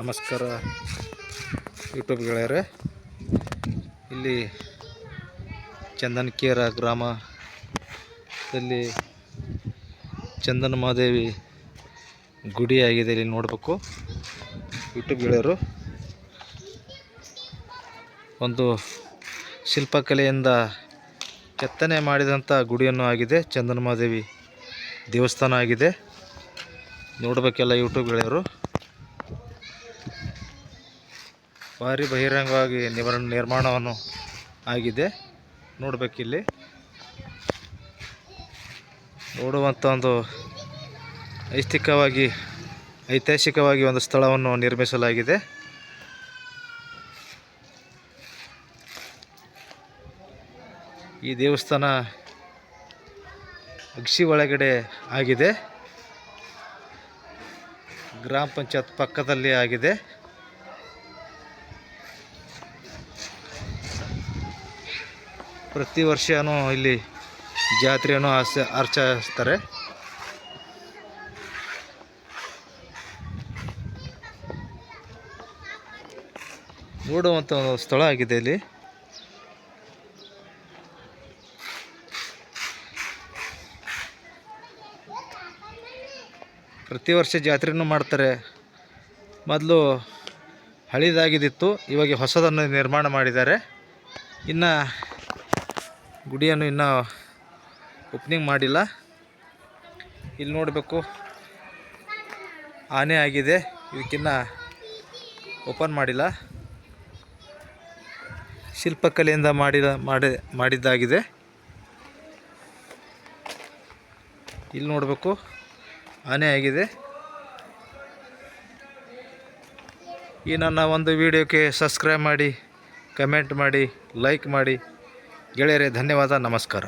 ನಮಸ್ಕಾರ ಯೂಟ್ಯೂಬ್ ಗೆಳೆಯರೆ. ಇಲ್ಲಿ ಚಂದನಕೇರ ಗ್ರಾಮದಲ್ಲಿ ಚಂದನ ಮಹಾದೇವಿ ಗುಡಿ ಆಗಿದೆ ಇಲ್ಲಿ ನೋಡಬೇಕು. ಯೂಟ್ಯೂಬ್ ಗೆಳೆಯರು, ಒಂದು ಶಿಲ್ಪಕಲೆಯಿಂದ ಕೆತ್ತನೆ ಮಾಡಿದಂಥ ಗುಡಿಯನ್ನು ಆಗಿದೆ. ಚಂದನ ಮಹಾದೇವಿ ದೇವಸ್ಥಾನ ಆಗಿದೆ. ನೋಡಬೇಕೆಲ್ಲ ಯೂಟ್ಯೂಬ್ ಗೆಳೆಯರು ಭಾರಿ ಬಹಿರಂಗವಾಗಿ ನಿರ್ಮಾಣವನ್ನು ಆಗಿದೆ. ನೋಡಬೇಕಿಲ್ಲಿ. ನೋಡುವಂಥ ಒಂದು ಐಸ್ತಿಕವಾಗಿ ಐತಿಹಾಸಿಕವಾಗಿ ಒಂದು ಸ್ಥಳವನ್ನು ನಿರ್ಮಿಸಲಾಗಿದೆ. ಈ ದೇವಸ್ಥಾನ ಅಗ್ಸಿ ಒಳಗಡೆ ಆಗಿದೆ. ಗ್ರಾಮ ಪಂಚಾಯತ್ ಪಕ್ಕದಲ್ಲಿ ಆಗಿದೆ. ಪ್ರತಿ ವರ್ಷನೂ ಇಲ್ಲಿ ಜಾತ್ರೆಯನ್ನು ಆಚ ಆಚರಿಸ್ತಾರೆ. ನೋಡುವಂಥ ಒಂದು ಸ್ಥಳ ಆಗಿದೆ ಇಲ್ಲಿ. ಪ್ರತಿ ವರ್ಷ ಜಾತ್ರೆನೂ ಮಾಡ್ತಾರೆ. ಮೊದಲು ಹಳಿದಾಗಿದ್ದಿತ್ತು ಇವಾಗ ಹೊಸದನ್ನು ನಿರ್ಮಾಣ ಮಾಡಿದ್ದಾರೆ. ಇನ್ನು ಗುಡಿಯನ್ನು ಇನ್ನೂ ಓಪನಿಂಗ್ ಮಾಡಿಲ್ಲ. ಇಲ್ಲಿ ನೋಡಬೇಕು. ಆನೆ ಆಗಿದೆ. ಇದಕ್ಕಿನ್ನ ಓಪನ್ ಮಾಡಿಲ್ಲ. ಶಿಲ್ಪಕಲೆಯಿಂದ ಮಾಡಿದ, ಮಾಡಿ, ಮಾಡಿದ್ದಾಗಿದೆ. ಇಲ್ಲಿ ನೋಡಬೇಕು. ಆನೆ ಆಗಿದೆ. ಈ ನನ್ನ ಒಂದು ವಿಡಿಯೋಕ್ಕೆ ಸಬ್ಸ್ಕ್ರೈಬ್ ಮಾಡಿ ಕಮೆಂಟ್ ಮಾಡಿ ಲೈಕ್ ಮಾಡಿ. ಗೆಳೆಯರೇ ಧನ್ಯವಾದ ನಮಸ್ಕಾರ.